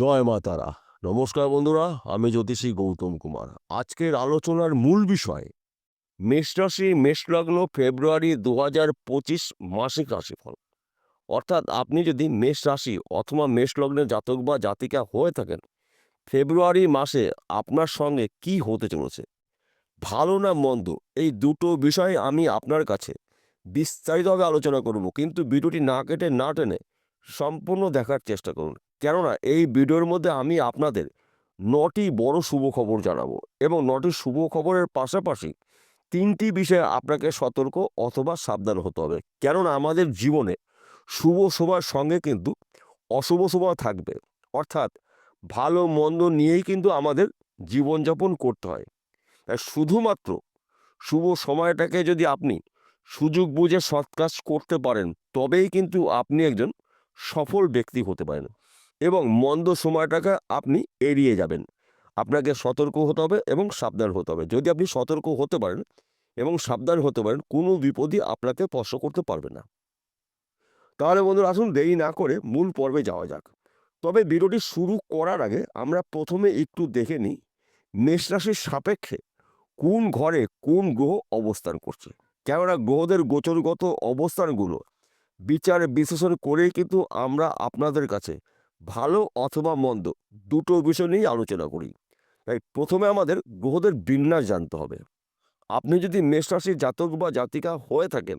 জয় মা তারা নমস্কার বন্ধুরা, আমি জ্যোতিষী গৌতম কুমার। আজকের আলোচনার মূল বিষয়, মেষ রাশি, মেষ লগ্ন, ফেব্রুয়ারি দু হাজার পঁচিশ মাসিক রাশিফল। অর্থাৎ আপনি যদি মেষ রাশি অথবা মেষ লগ্নের জাতক বা জাতিকা হয়ে থাকেন, ফেব্রুয়ারি মাসে আপনার সঙ্গে কি হতে চলেছে? ভালো না মন্দ? এই দুটো বিষয় আমি আপনার কাছে বিস্তারিতভাবে আলোচনা করব। কিন্তু ভিডিওটি না কেটে না টেনে সম্পূর্ণ দেখার চেষ্টা করুন। কেননা এই ভিডিওর মধ্যে আমি আপনাদের নটি বড় শুভ খবর জানাব এবং নটি শুভ খবরের পাশাপাশি তিনটি বিষয়ে আপনাকে সতর্ক অথবা সাবধান হতে হবে। কেননা আমাদের জীবনে শুভ সময়ের সঙ্গে কিন্তু অশুভ সময় থাকবে। অর্থাৎ ভালো মন্দ নিয়েই কিন্তু আমাদের জীবনযাপন করতে হয়। তাই শুধুমাত্র শুভ সময়টাকে যদি আপনি সুযোগ বুঝে সৎ কাজ করতে পারেন, তবেই কিন্তু আপনি একজন সফল ব্যক্তি হতে পারেন। এবং মন্দ সময়টাকে আপনি এড়িয়ে যাবেন। আপনাকে সতর্ক হতে হবে এবং সাবধান হতে হবে। যদি আপনি সতর্ক হতে পারেন এবং সাবধান হতে পারেন, কোনো বিপদই আপনাকে স্পর্শ করতে পারবে না। তাহলে বন্ধুরা, আসুন দেরি না করে মূল পর্বে যাওয়া যাক। তবে ভিডিওটি শুরু করার আগে আমরা প্রথমে একটু দেখে নিই মেষ রাশির সাপেক্ষে কোন ঘরে কোন গ্রহ অবস্থান করছে। কেননা গ্রহদের গোচরগত অবস্থানগুলো বিচার বিশ্লেষণ করেই কিন্তু আমরা আপনাদের কাছে ভালো অথবা মন্দ, দুটো বিষয় নিয়েই আলোচনা করি। তাই প্রথমে আমাদের গ্রহদের বিন্যাস জানতে হবে। আপনি যদি মেষ রাশির জাতক বা জাতিকা হয়ে থাকেন,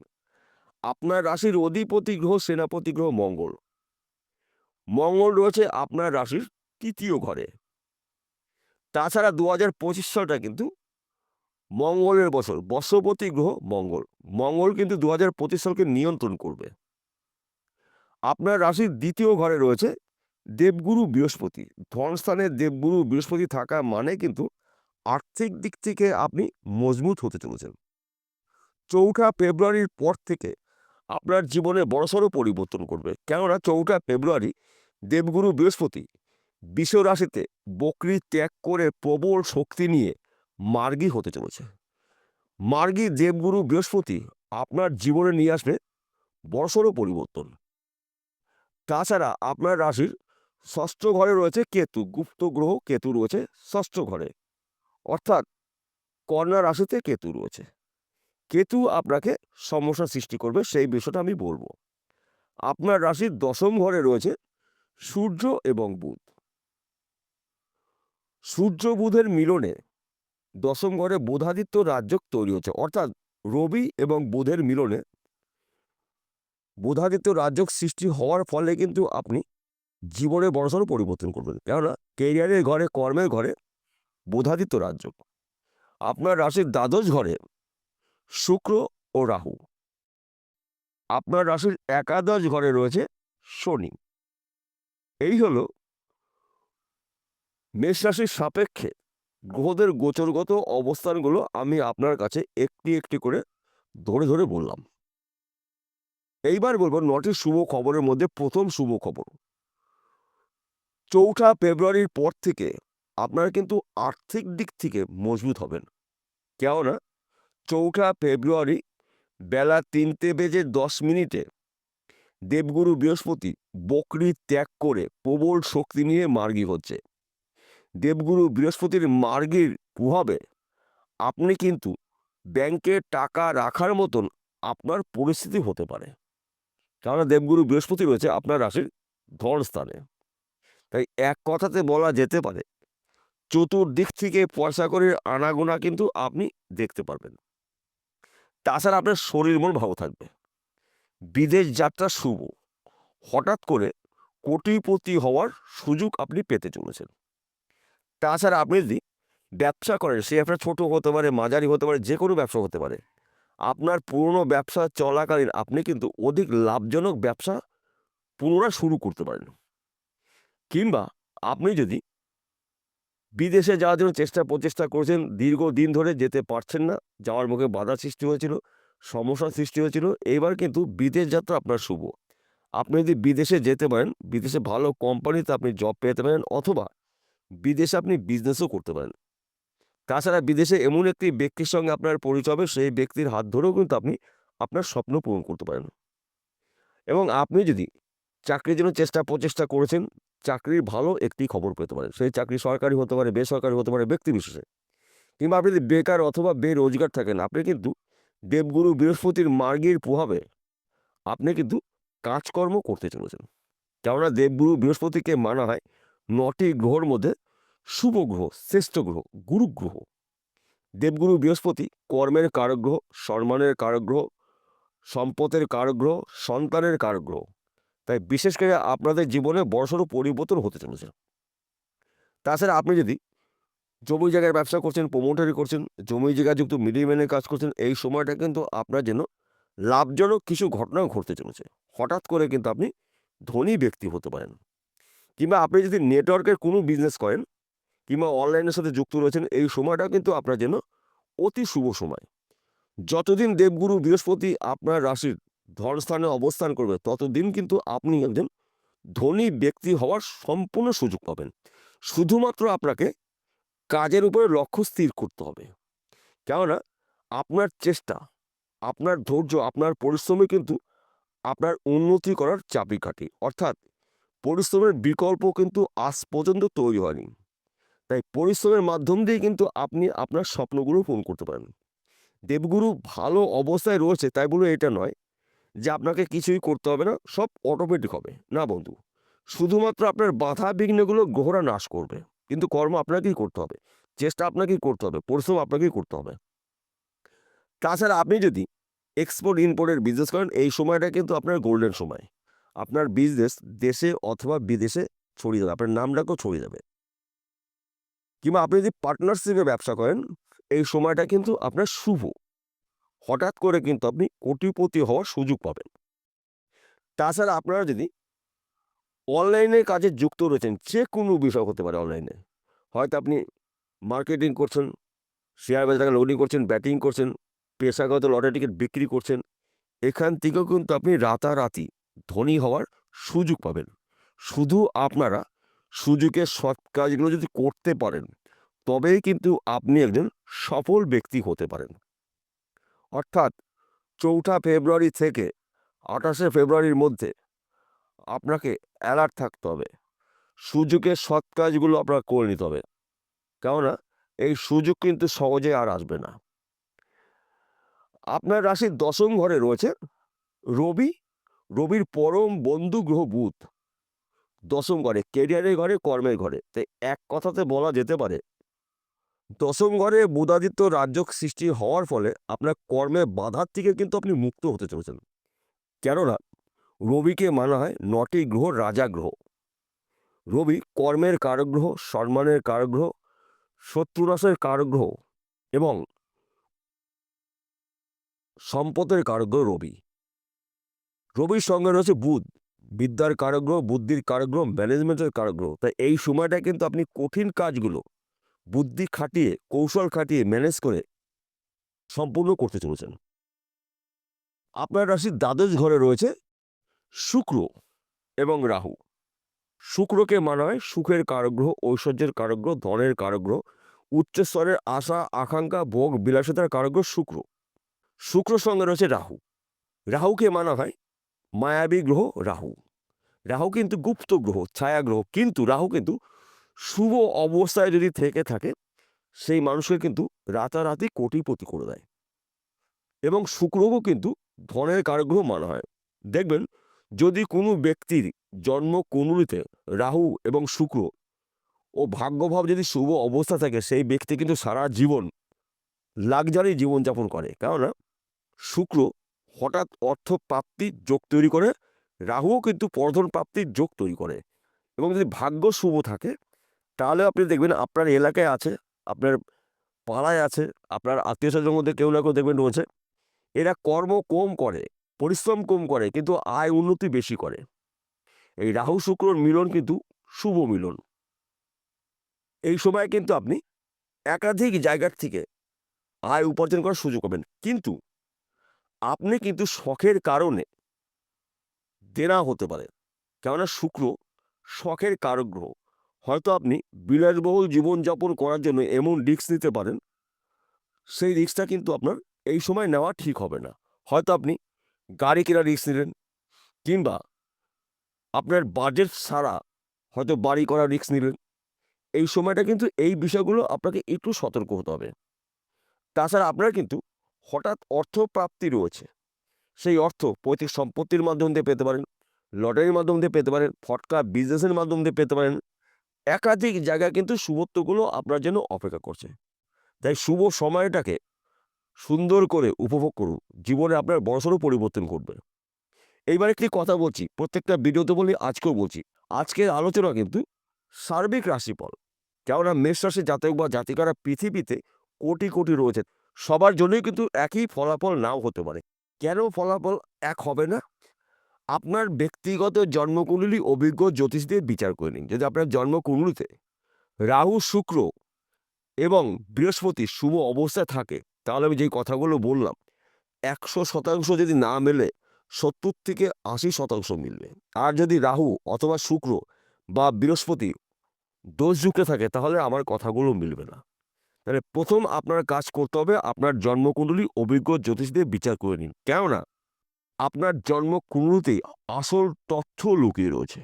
আপনার রাশির অধিপতি গ্রহ সেনাপতি গ্রহ মঙ্গল। মঙ্গল রয়েছে আপনার রাশির তৃতীয় ঘরে। তাছাড়া দু হাজার পঁচিশ সালটা কিন্তু মঙ্গলের বছর বর্ষপতি গ্রহ মঙ্গল। মঙ্গল কিন্তু দু হাজার পঁচিশ সালকে নিয়ন্ত্রণ করবে। আপনার রাশির দ্বিতীয় ঘরে রয়েছে দেবগুরু বৃহস্পতি। ধনস্থানে দেবগুরু বৃহস্পতি থাকা মানে কিন্তু আর্থিক দিক থেকে আপনি মজবুত হতে চলেছেন। চৌঠা ফেব্রুয়ারির পর থেকে আপনার জীবনে বড়সড় পরিবর্তন করবে কেননা চৌঠা ফেব্রুয়ারি দেবগুরু বৃহস্পতি বিশ্ব রাশিতে বকরি ত্যাগ করে প্রবল শক্তি নিয়ে মার্গী হতে চলেছে। মার্গী দেবগুরু বৃহস্পতি আপনার জীবনে নিয়ে আসবে বড়সড় পরিবর্তন। তাছাড়া আপনার রাশির ষষ্ঠ ঘরে রয়েছে কেতু, গুপ্ত গ্রহ, কেতু রয়েছে ষষ্ঠ ঘরে। অর্থাৎ কন্যা রাশিতে কেতু রয়েছে। কেতু আপনাকে সমস্যা সৃষ্টি করবে, সেই বিষয়টা আমি বলব। আপনার রাশির দশম ঘরে রয়েছে সূর্য এবং বুধ। সূর্য বুধের মিলনে দশম ঘরে বোধাদিত্য রাজ্য তৈরি হচ্ছে। অর্থাৎ রবি এবং বুধের মিলনে বুধাদিত্য রাজ্য সৃষ্টি হওয়ার ফলে কিন্তু আপনি জীবনে বড়সড় পরিবর্তন করবেন কেননা কেরিয়ারের ঘরে, কর্মের ঘরে বোধাদিত্য রাজ্য। আপনার রাশির দ্বাদশ ঘরে শুক্র ও রাহু। আপনার রাশির একাদশ ঘরে রয়েছে শনি। এই হলো মেষ রাশির সাপেক্ষে গ্রহদের গোচরগত অবস্থানগুলো আমি আপনার কাছে একটি একটি করে ধরে ধরে বললাম। এইবার বলব নটি শুভ খবরের মধ্যে প্রথম শুভ খবর। চৌঠা ফেব্রুয়ারির পর থেকে আপনারা কিন্তু আর্থিক দিক থেকে মজবুত হবেন। কেননা চৌঠা ফেব্রুয়ারি বেলা তিনটে বেজে দশ মিনিটে দেবগুরু বৃহস্পতি বকরি ত্যাগ করে প্রবল শক্তি নিয়ে মার্গী হচ্ছে। দেবগুরু বৃহস্পতির মার্গীর প্রভাবে আপনি কিন্তু ব্যাংকে টাকা রাখার মতন আপনার পরিস্থিতি হতে পারে। কারণ দেবগুরু বৃহস্পতি রয়েছে আপনার রাশির ধন স্থানে তাই এক কথাতে বলা যেতে পারে, চতুর্দিক থেকে পয়সা করে আনাগোনা কিন্তু আপনি দেখতে পারবেন। তাছাড়া আপনার শরীর মন ভালো থাকবে। বিদেশ যাত্রা শুভ। হঠাৎ করে কোটিপতি হওয়ার সুযোগ আপনি পেতে চলেছেন। তাছাড়া আপনি যদি ব্যবসা করেন, সে আপনার ছোটো হতে পারে, মাঝারি হতে পারে যে কোনো ব্যবসা হতে পারে, আপনার পুরনো ব্যবসা চলাকালীন আপনি কিন্তু অধিক লাভজনক ব্যবসা পুনরায় শুরু করতে পারেন। কিংবা আপনি যদি বিদেশে যাওয়ার জন্য চেষ্টা, প্রচেষ্টা করেছেন, দীর্ঘদিন ধরে যেতে পারছেন না, যাওয়ার মুখে বাধা সৃষ্টি হয়েছিল সমস্যার সৃষ্টি হয়েছিল এইবার কিন্তু বিদেশ যাত্রা আপনার শুভ। আপনি যদি বিদেশে যেতে পারেন, বিদেশে ভালো কোম্পানিতে আপনি জব পেতে পারেন অথবা বিদেশে আপনি বিজনেসও করতে পারেন। তাছাড়া বিদেশে এমন একটি ব্যক্তির সঙ্গে আপনার পরিচয় হবে, সেই ব্যক্তির হাত ধরেও কিন্তু আপনি আপনার স্বপ্ন পূরণ করতে পারেন। এবং আপনি যদি চাকরির জন্য চেষ্টা, প্রচেষ্টা করেছেন চাকরির ভালো একটি খবর পেতে পারেন সেই চাকরি সরকারি হতে পারে, বেসরকারি হতে পারে, ব্যক্তি বিশেষে। কিংবা আপনি যদি বেকার অথবা বেরোজগার থাকেন, আপনি কিন্তু দেবগুরু বৃহস্পতির মার্গের প্রভাবে আপনি কিন্তু কাজকর্ম করতে চলেছেন। কেননা দেবগুরু বৃহস্পতিকে মানা হয় নটি গ্রহর মধ্যে শুভ গ্রহ, শ্রেষ্ঠ গ্রহ, গুরু গ্রহ। দেবগুরু বৃহস্পতি কর্মের কারগ্রহ, সম্মানের কারগ্রহ, সম্পদের কারগ্রহ, সন্তানের কারগ্রহ। তাই বিশেষ করে আপনাদের জীবনে বড়সড় পরিবর্তন হতে চলেছে। তাছাড়া আপনি যদি জমি জায়গায় ব্যবসা করছেন প্রমোটারি করছেন, জমি জায়গা যুক্ত মিডিলম্যানের কাজ করছেন, এই সময়টা কিন্তু আপনার যেন লাভজনক কিছু ঘটনা ঘটতে চলেছে। হঠাৎ করে কিন্তু আপনি ধনী ব্যক্তি হতে পারেন। কিংবা আপনি যদি নেটওয়ার্কের কোনো বিজনেস করেন, কিংবা অনলাইনের সাথে যুক্ত রয়েছেন, এই সময়টা কিন্তু আপনার জন্য অতি শুভ সময়। যতদিন দেবগুরু বৃহস্পতি আপনার রাশির ধনস্থানে অবস্থান করবে, ততদিন কিন্তু আপনি একজন ধনী ব্যক্তি হওয়ার সম্পূর্ণ সুযোগ পাবেন। শুধুমাত্র আপনাকে কাজের উপরে লক্ষ্য স্থির করতে হবে। কেননা, আপনার চেষ্টা, আপনার ধৈর্য, আপনার পরিশ্রমে কিন্তু আপনার উন্নতি করার চাবিকাঠি অর্থাৎ, পরিশ্রমের বিকল্প কিন্তু আজ পর্যন্ত তৈরি হয়নি। তাই পরিশ্রমের মাধ্যম দিয়ে কিন্তু আপনি আপনার স্বপ্নগুলো পূরণ করতে পারেন। দেবগুরু ভালো অবস্থায় রয়েছে, তাই বলে এটা নয়। যে আপনাকে কিছুই করতে হবে না, সব অটোমেটিক হবে। না বন্ধু, শুধুমাত্র আপনার বাধা বিঘ্নগুলো গ্রহরা নাশ করবে। কিন্তু কর্ম আপনাকেই করতে হবে, চেষ্টা আপনাকেই করতে হবে, পরিশ্রম আপনাকেই করতে হবে। তাছাড়া আপনি যদি এক্সপোর্ট ইম্পোর্টের বিজনেস করেন, এই সময়টা কিন্তু আপনার গোল্ডেন সময়। আপনার বিজনেস দেশে অথবা বিদেশে ছড়িয়ে যাবে, আপনার নামটাকেও ছড়িয়ে যাবে। কিংবা আপনি যদি পার্টনারশিপে ব্যবসা করেন, এই সময়টা কিন্তু আপনার শুভ। হঠাৎ করে কিন্তু আপনি কোটিপতি হওয়ার সুযোগ পাবেন। তাছাড়া আপনারা যদি অনলাইনে কাজে যুক্ত রয়েছেন যে কোনো বিষয় হতে পারে অনলাইনে। হয়তো আপনি মার্কেটিং করছেন, শেয়ার বাজারে লোডিং করছেন, ব্যাটিং করছেন, পেশাগত লটারি টিকিট বিক্রি করছেন, এখান থেকেও কিন্তু আপনি রাতারাতি ধনী হওয়ার সুযোগ পাবেন। শুধু আপনারা সুযোগের সৎ কাজগুলো যদি করতে পারেন, তবেই কিন্তু আপনি একজন সফল ব্যক্তি হতে পারেন। অর্থাৎ চৌঠা ফেব্রুয়ারি থেকে আঠাশে ফেব্রুয়ারির মধ্যে আপনাকে অ্যালার্ট থাকতে হবে। সুযোগের সৎ কাজগুলো আপনার করে নিতে হবে। কেননা এই সুযোগ কিন্তু সহজে আর আসবে না। আপনার রাশির দশম ঘরে রয়েছে। রবি, রবির পরম বন্ধু গ্রহ বুধ। দশম ঘরে কেরিয়ারের ঘরে, কর্মের ঘরে। তাই এক কথাতে বলা যেতে পারে দশম ঘরে বুধাদিত্য রাজ্য সৃষ্টি হওয়ার ফলে আপনার কর্মে বাধার থেকে কিন্তু আপনি মুক্ত হতে চলেছেন। কেননা, রবিকে মানা হয় নটি গ্রহ রাজা গ্রহ। রবি কর্মের কারগ্রহ, সম্মানের কারগ্রহ, শত্রুনাশের কারগ্রহ এবং সম্পদের কারগ্রহ রবি। রবির সঙ্গে রয়েছে বুধ। বিদ্যার কারগ্রহ, বুদ্ধির কারগ্রহ, ম্যানেজমেন্টের কারগ্রহ। তাই এই সময়টা কিন্তু আপনি কঠিন কাজগুলো বুদ্ধি খাটিয়ে, কৌশল খাটিয়ে ম্যানেজ করে সম্পূর্ণ করতে চলেছেন। আপনার রাশির দ্বাদশ ঘরে রয়েছে শুক্র এবং রাহু। শুক্রকে মানা হয় সুখের কারগ্রহ, ঐশ্বর্যের কারগ্রহ, ধনের কারগ্রহ উচ্চস্তরের আশা, আকাঙ্ক্ষা, ভোগ, বিলাসিতার কারগ্রহ শুক্র। শুক্র সঙ্গে রয়েছে রাহু। রাহুকে মানা হয় মায়াবী গ্রহ রাহু। রাহু কিন্তু গুপ্ত গ্রহ, ছায়া গ্রহ, কিন্তু রাহু কিন্তু শুভ অবস্থায় যদি থেকে থাকে, সেই মানুষকে কিন্তু রাতারাতি কোটিপতি করে দেয়। এবং শুক্রকেও কিন্তু ধনের কারগ্রহ মানা হয়। দেখবেন, যদি কোনো ব্যক্তির জন্ম কুণ্ডলিতে রাহু এবং শুক্র ও ভাগ্যভাব যদি শুভ অবস্থা থাকে, সেই ব্যক্তি কিন্তু সারা জীবন লাগজারি জীবনযাপন করে। কেননা, শুক্র হঠাৎ অর্থ প্রাপ্তির যোগ তৈরি করে, রাহুও কিন্তু পর্ধন প্রাপ্তির যোগ তৈরি করে। এবং যদি ভাগ্য শুভ থাকে তাহলে আপনি দেখবেন আপনার এলাকায় আছে, আপনার পাড়ায় আছে, আপনার আত্মীয় স্বজনের মধ্যে কেউ না কেউ দেখবেন রয়েছে। এরা কর্ম কম করে, পরিশ্রম কম করে, কিন্তু আয় উন্নতি বেশি করে। এই রাহু শুক্রর মিলন কিন্তু শুভ মিলন। এই সময় কিন্তু আপনি একাধিক জায়গার থেকে আয় উপার্জন করার সুযোগ পাবেন। কিন্তু আপনি কিন্তু শখের কারণে দেনা হতে পারে। কেননা শুক্র শখের কারক গ্রহ। হয়তো আপনি বিলাসবহুল জীবনযাপন করার জন্য এমন রিস্ক নিতে পারেন। সেই রিস্কটা কিন্তু আপনার এই সময় নেওয়া ঠিক হবে না। হয়তো আপনি গাড়ি কেনার রিস্ক নিলেন কিংবা আপনার বাজেট ছাড়া হয়তো বাড়ি করার রিস্ক নিলেন। এই সময়টা কিন্তু এই বিষয়গুলো আপনাকে একটু সতর্ক হতে হবে। তাছাড়া আপনার কিন্তু হঠাৎ অর্থ প্রাপ্তি রয়েছে। সেই অর্থ পৈতৃক সম্পত্তির মাধ্যম দিয়ে পেতে পারেন, লটারির মাধ্যম দিয়ে পেতে পারেন, ফটকা বিজনেসের মাধ্যম দিয়ে পেতে পারেন একাধিক জায়গায় কিন্তু শুভত্বগুলো আপনার জন্য অপেক্ষা করছে। তাই শুভ সময়টাকে সুন্দর করে উপভোগ করুন। জীবনে আপনার বড়সড় পরিবর্তন করবে এইবার একটি কথা বলছি, প্রত্যেকটা ভিডিওতে বলি, আজকেও বলছি। আজকের আলোচনা কিন্তু সার্বিক রাশিফল। কেননা মেষ রাশি জাতক বা জাতিকারা পৃথিবীতে কোটি কোটি রয়েছে। সবার জন্যই কিন্তু একই ফলাফল নাও হতে পারে। কেন ফলাফল এক হবে না? আপনার ব্যক্তিগত জন্মকুণ্ডলী অভিজ্ঞ জ্যোতিষ দিয়ে বিচার করে নিন। যদি আপনার জন্মকুণ্ডলিতে রাহু, শুক্র এবং বৃহস্পতি শুভ অবস্থায় থাকে, তাহলে আমি যেই কথাগুলো বললাম, একশো শতাংশ যদি না মেলে, সত্তর থেকে আশি শতাংশ মিলবে। আর যদি রাহু অথবা শুক্র বা বৃহস্পতি দোষ দোষযুক্ত থাকে, তাহলে আমার কথাগুলো মিলবে না। তাহলে প্রথম আপনার কাজ করতে হবে আপনার জন্মকুণ্ডলী অভিজ্ঞ জ্যোতিষ দিয়ে বিচার করে নিন। কেননা আপনার জন্ম জন্মকুণ্ডলিতেই আসল তথ্য লুকিয়ে রয়েছে।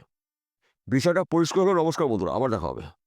বিষয়টা পরিষ্কার নমস্কার বন্ধুরা আবার দেখা হবে।